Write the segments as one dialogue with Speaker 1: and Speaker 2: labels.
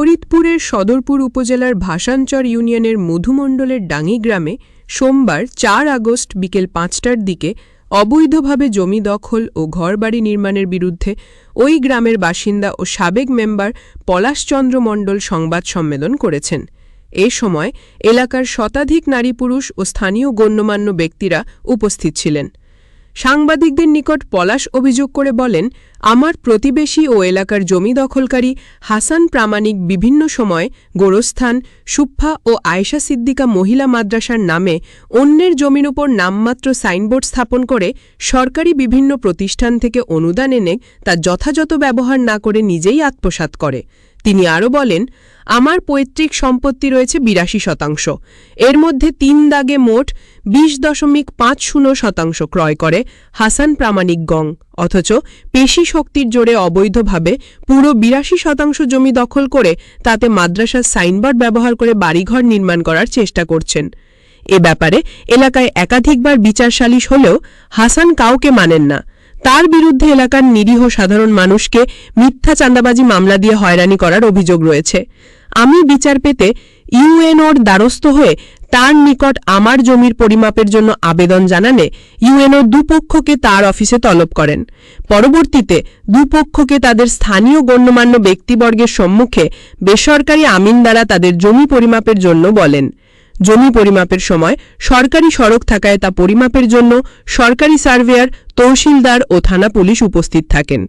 Speaker 1: ফরিদপুরের সদরপুর উপজেলার ভাসানচর ইউনিয়নের মধুমণ্ডলের ডাঙ্গি গ্রামে সোমবার চার আগস্ট বিকেল পাঁচটার দিকে অবৈধভাবে জমি দখল ও ঘরবাড়ি নির্মাণের বিরুদ্ধে ওই গ্রামের বাসিন্দা ও সাবেক মেম্বার পলাশচন্দ্র মণ্ডল সংবাদ সম্মেলন করেছেন। এ সময় এলাকার শতাধিক নারী পুরুষ ও স্থানীয় গণ্যমান্য ব্যক্তিরা উপস্থিত ছিলেন। সাংবাদিকদের নিকট পলাশ অভিযোগ করে বলেন, আমার প্রতিবেশী ও এলাকার জমি দখলকারী হাসান প্রামাণিক বিভিন্ন সময় গোরস্থান সুফা ও আয়েশা সিদ্দিকা মহিলা মাদ্রাসার নামে অন্যের জমির উপর নামমাত্র সাইনবোর্ড স্থাপন করে সরকারি বিভিন্ন প্রতিষ্ঠান থেকে অনুদান এনে তা যথাযথ ব্যবহার না করে নিজেই আত্মসাৎ করে। তিনি আরও বলেন, আমার পৈতৃক সম্পত্তি রয়েছে বিরাশি শতাংশ। এর মধ্যে তিন দাগে মোট বিশ দশমিক পাঁচ শূন্য শতাংশ ক্রয় করে হাসান প্রামাণিক গং। অথচ পেশি শক্তির জোরে অবৈধভাবে পুরো বিরাশি শতাংশ জমি দখল করে তাতে মাদ্রাসার সাইনবোর্ড ব্যবহার করে বাড়িঘর নির্মাণ করার চেষ্টা করছেন। এ ব্যাপারে এলাকায় একাধিকবার বিচার সালিশ হলেও হাসান কাউকে মানেন না। তার বিরুদ্ধে এলাকার নিরীহ সাধারণ মানুষকে মিথ্যা চাঁদাবাজি মামলা দিয়ে হয়রানি করার অভিযোগ রয়েছে। আমি বিচার পেতে ইউএনওর দ্বারস্থ হয়ে তার নিকট আমার জমির পরিমাপের জন্য আবেদন জানালে ইউএনও দুপক্ষকে তার অফিসে তলব করেন। পরবর্তীতে দুপক্ষকে তাদের স্থানীয় গণ্যমান্য ব্যক্তিবর্গের সম্মুখে বেসরকারি আমিন দ্বারা তাদের জমি পরিমাপের জন্য বলেন। জমি পরিমাপের সময় সরকারি সড়ক থাকায় তা পরিমাপের জন্য সরকারি সার্ভেয়ার, তহসিলদার ও থানা পুলিশ উপস্থিত থাকেন।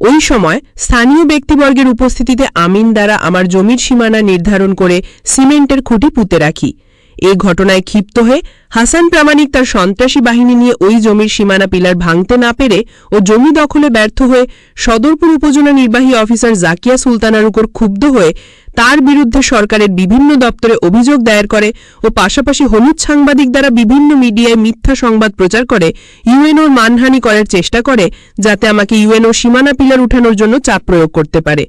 Speaker 1: ওই সময় স্থানীয় ব্যক্তিবর্গের উপস্থিতিতে আমিন দ্বারা আমার জমির সীমানা নির্ধারণ করে সিমেন্টের খুঁটি পুঁতে রাখি। এই ঘটনায় ক্ষিপ্ত হয়ে হাসান প্রামাণিক তার সন্ত্রাসী বাহিনী নিয়ে ওই জমির সীমানা পিলার ভাঙতে না পেরে ও জমি দখলে ব্যর্থ হয়ে সদরপুর উপজেলা নির্বাহী অফিসার জাকিয়া সুলতানার উপর ক্ষুব্ধ হয়ে তার বিরুদ্ধে সরকারের বিভিন্ন দপ্তরে অভিযোগ দায়ের করে ও পাশাপাশি হলুদ সাংবাদিক দ্বারা বিভিন্ন মিডিয়ায় মিথ্যা সংবাদ প্রচার করে ইউএনওর মানহানি করার চেষ্টা করে, যাতে আমাকে ইউএনও সীমানা পিলার উঠানোর জন্য চাপ প্রয়োগ করতে পারে।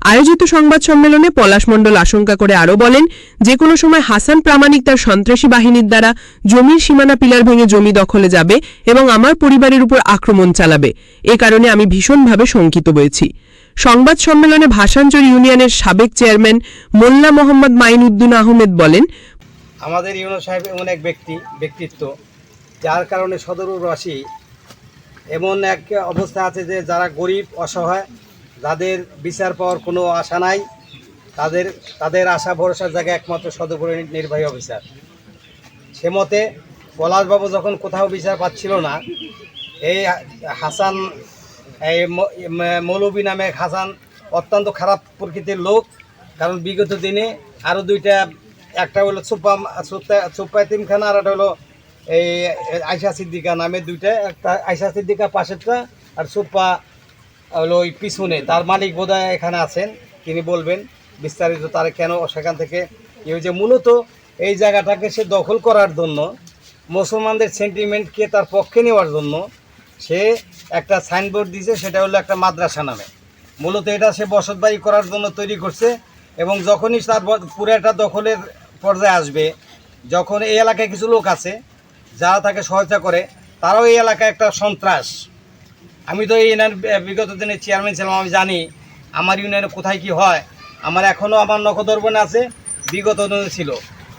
Speaker 1: আয়োজিত সংবাদ সম্মেলনে পলাশ মণ্ডল আশঙ্কা করে আরও বলেন যে কোনো সময় হাসান প্রামাণিক তার সন্ত্রাসী বাহিনীর দ্বারা জমির সীমানা পিলার ভেঙে জমি দখলে যাবে এবং আমার পরিবারের উপর আক্রমণ চালাবে। এ কারণে আমি ভীষণভাবে শঙ্কিত হয়েছি। সংবাদ সম্মেলনে ভাষাঞ্চর ইউনিয়নের সাবেক চেয়ারম্যান মোল্লা মোহাম্মদ মাইনউদ্দিন আহমেদ বলেন,
Speaker 2: আমাদের ইউনো সাহেব এমন এক ব্যক্তি, ব্যক্তিত্ব, যার কারণে সদর সদরবাসী এমন এক অবস্থা আছে যে যারা গরিব, অসহায়, যাদের বিচার পাওয়ার কোনো আশা নাই, তাদের তাদের আশা ভরসার জায়গায় একমাত্র সদরপুরের নির্বাহী অফিসার। সে মতে পলাশবাবু যখন কোথাও বিচার পাচ্ছিল না, এই হাসান এই মৌলবী নামে হাসান অত্যন্ত খারাপ প্রকৃতির লোক। কারণ বিগত দিনে আরও দুইটা, একটা হলো সুপা সুপা তিমখানা আর একটা হলো এই আয়সা সিদ্দিকা নামে দুইটা। একটা আয়সা সিদ্দিকা পাশেরটা, আর সুপা হলো ওই পিছনে। তার মালিক বোধহয় এখানে আছেন, তিনি বলবেন বিস্তারিত তার কেন সেখান থেকে। এই যে মূলত এই জায়গাটাকে সে দখল করার জন্য, মুসলমানদের সেন্টিমেন্টকে তার পক্ষে নেওয়ার জন্য সে একটা সাইনবোর্ড দিয়েছে সেটা হলো একটা মাদ্রাসা নামে। মূলত এটা সে বসতবাড়ি করার জন্য তৈরি করছে এবং যখনই তার ব- পুরো একটা দখলের পর্যায়ে আসবে, যখন এই এলাকায় কিছু লোক আছে, যারা তাকে সহায়তা করে, তারাও এই এলাকায় একটা সন্ত্রাস। আমি তো এই ইউনিয়ন বিগত দিনে চেয়ারম্যান ছিলাম, আমি জানি আমার ইউনিয়নে কোথায় কি হয়। আমার এখনও আমার নখদর্পণে আছে, বিগত দিনে ছিল।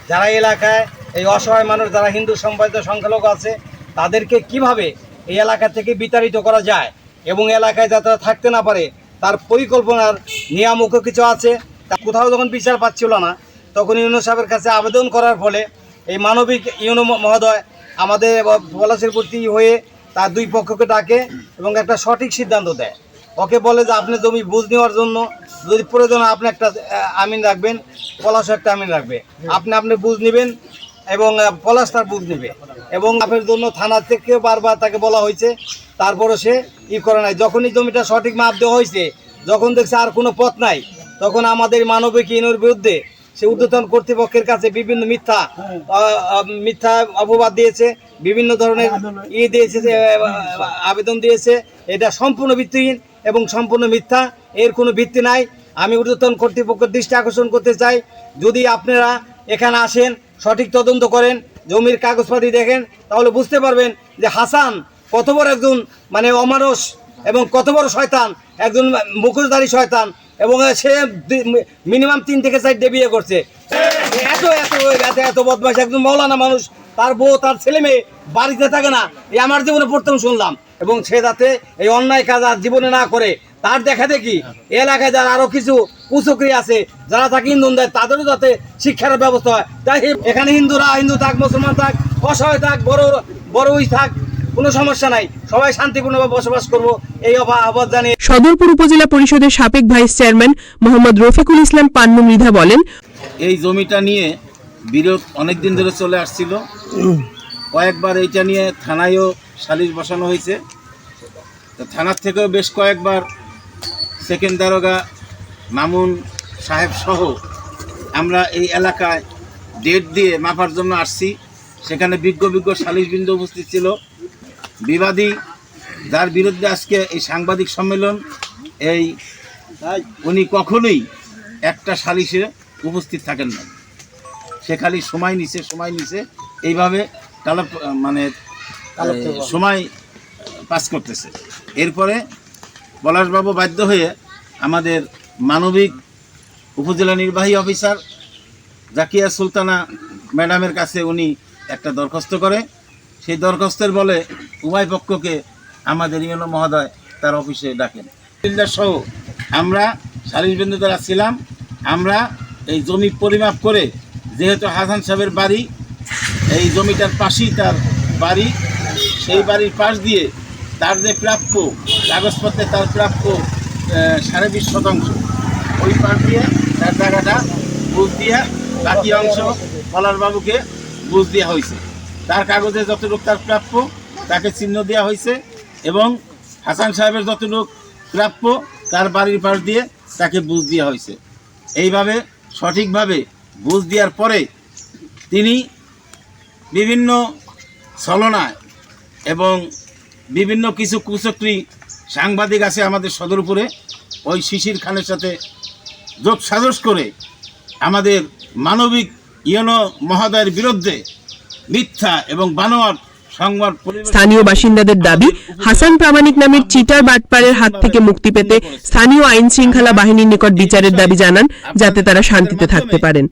Speaker 2: যারা এলাকায় এই অসহায় মানুষ, যারা হিন্দু সম্প্রদায় সংখ্যালঘু আছে, তাদেরকে কীভাবে এই এলাকা থেকে বিতাড়িত করা যায় এবং এলাকায় যাতে থাকতে না পারে, তার পরিকল্পনার নিয়ামকও কিছু আছে। তা কোথাও যখন বিচার পাচ্ছিল না, তখন ইউনো সাহেবের কাছে আবেদন করার ফলে এই মানবিক ইউনো মহোদয় আমাদের পলাশের প্রতি হয়ে তার দুই পক্ষকে ডাকে এবং একটা সঠিক সিদ্ধান্ত দেয়। ওকে বলে যে, আপনি জমি বুঝ নেওয়ার জন্য যদি প্রয়োজন আপনি একটা আমিন রাখবেন পলাশ একটা আমিন রাখবে। আপনি আপনি বুঝ নেবেন এবং পলাস্টার তার নেবে এবং আপনার জন্য থানা থেকে বারবার তাকে বলা হয়েছে তারপরে সে ই করে নাই। যখনই জমিটা সঠিক মাপ দেওয়া হয়েছে, যখন দেখছে আর কোনো পথ নাই, তখন আমাদের মানবিক ইউনোর বিরুদ্ধে সে ঊর্ধ্বতন কর্তৃপক্ষের কাছে বিভিন্ন মিথ্যা মিথ্যা অপবাদ দিয়েছে, বিভিন্ন ধরনের ই দিয়েছে আবেদন দিয়েছে। এটা সম্পূর্ণ ভিত্তিহীন এবং সম্পূর্ণ মিথ্যা, এর কোনো ভিত্তি নাই। আমি ঊর্ধ্বতন কর্তৃপক্ষের দৃষ্টি আকর্ষণ করতে চাই, যদি আপনারা এখানে আসেন সঠিক তদন্ত করেন, জমির কাগজপাতি দেখেন, তাহলে বুঝতে পারবেন যে হাসান কত বড় একজন মানে অমানস এবং কত বড় শয়তান, একজন মুখোশধারী শয়তান এবং সে মিনিমাম তিন থেকে চারটে বিয়ে করছে। এত এত এত এত বদমাস একজন মৌলানা মানুষ, তার বউ, তার ছেলে মেয়ে বাড়িতে থাকে না, এই আমার জীবনে প্রথম শুনলাম। এবং সে যাতে এই অন্যায় কাজ আর জীবনে না করে, তার দেখা দেখি, এলাকায় যার আরও কিছু কুচক্রি আছে যারা তাকে ইন্ধন দেয় তাদেরও যাতে শিক্ষার ব্যবস্থা হয়। তাই এখানে হিন্দুরা হিন্দু থাক মুসলমান থাক অসহায় থাক বড় বড়ই থাক কোনো সমস্যা নাই। সবাই শান্তিপূর্ণভাবে বসবাস করব এই আহ্বান জানিয়ে।
Speaker 1: সদরপুর উপজেলা পরিষদের সাবেক ভাইস চেয়ারম্যান মোহাম্মদ রফিকুল ইসলাম পান্নু মৃধা বলেন
Speaker 3: এই জমিটা নিয়ে বিরোধ অনেক দিন ধরে চলে আসছিল। কয়েকবার এইটা নিয়ে থানায়ও সালিশ বসানো হয়েছে। তো থানার থেকেও বেশ কয়েকবার সেকেন্ড দারোগা মামুন সাহেব সহ আমরা এই এলাকায় ডেট দিয়ে মাপার জন্য আসছি। সেখানে বিজ্ঞ বিজ্ঞ সালিশবৃন্দ উপস্থিত ছিল। বিবাদী যার বিরুদ্ধে আজকে এই সাংবাদিক সম্মেলন এই উনি কখনোই একটা সালিশে উপস্থিত থাকেন না। সে খালি সময় নিছে সময় নিছে এইভাবে কালো মানে সময় পাস করতেছে। এরপরে পলাশবাবু বাধ্য হয়ে আমাদের মানবিক উপজেলা নির্বাহী অফিসার জাকিয়া সুলতানা ম্যাডামের কাছে উনি একটা দরখাস্ত করে। সেই দরখাস্তের বলে উভয় পক্ষকে আমাদের ইউনো মহোদয় তার অফিসে ডাকেন। সহ আমরা সালিশবৃন্দ দ্বারা ছিলাম। আমরা এই জমি পরিমাপ করে, যেহেতু হাসান সাহেবের বাড়ি, এই জমিটার পাশেই তার বাড়ি, সেই বাড়ির পাশ দিয়ে তার যে প্রাপ্য কাগজপত্রে তার প্রাপ্য সাড়ে বিশ শতাংশ। ওই পাশ দিয়ে তার জায়গাটা বুঝ দিয়ে বাকি অংশ পলাশবাবুকে বুঝ দেওয়া হয়েছে। তার কাগজে যতটুকু তার প্রাপ্য, তাকে চিহ্ন দেওয়া হয়েছে এবং হাসান সাহেবের যতটুকু প্রাপ্য, তার বাড়ির পাশ দিয়ে তাকে বুঝ দেওয়া হয়েছে। এইভাবে সঠিকভাবে বুঝ দেওয়ার পরে তিনি বিভিন্ন ছলনায় এবং বিভিন্ন কিছু কুচক্রি সাংবাদিক আছে আমাদের সদরপুরে, ওই শিশির খানের সাথে যোগ সাজস করে আমাদের মানবিক ইয়নো মহোদয়ের বিরুদ্ধে মিথ্যা এবং বানোয়ার
Speaker 1: স্থানীয় বাসিন্দাদের দাবি, হাসান প্রামাণিক নামের চিটার বাটপাড়ের হাত থেকে মুক্তি পেতে স্থানীয় আইন শৃঙ্খলা বাহিনীর নিকট বিচারের দাবি জানান, যাতে তারা শান্তিতে থাকতে পারেন।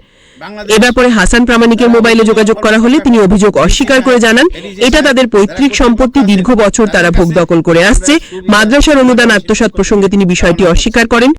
Speaker 1: এ ব্যাপারে হাসান প্রামাণিকের মোবাইলে যোগাযোগ করা হলে তিনি অভিযোগ অস্বীকার করে জানান এটা তাদের পৈতৃক সম্পত্তি দীর্ঘ বছর তারা ভোগ দখল করে আসছে। মাদ্রাসার অনুদান আত্মসাত প্রসঙ্গে তিনি বিষয়টি অস্বীকার করেন।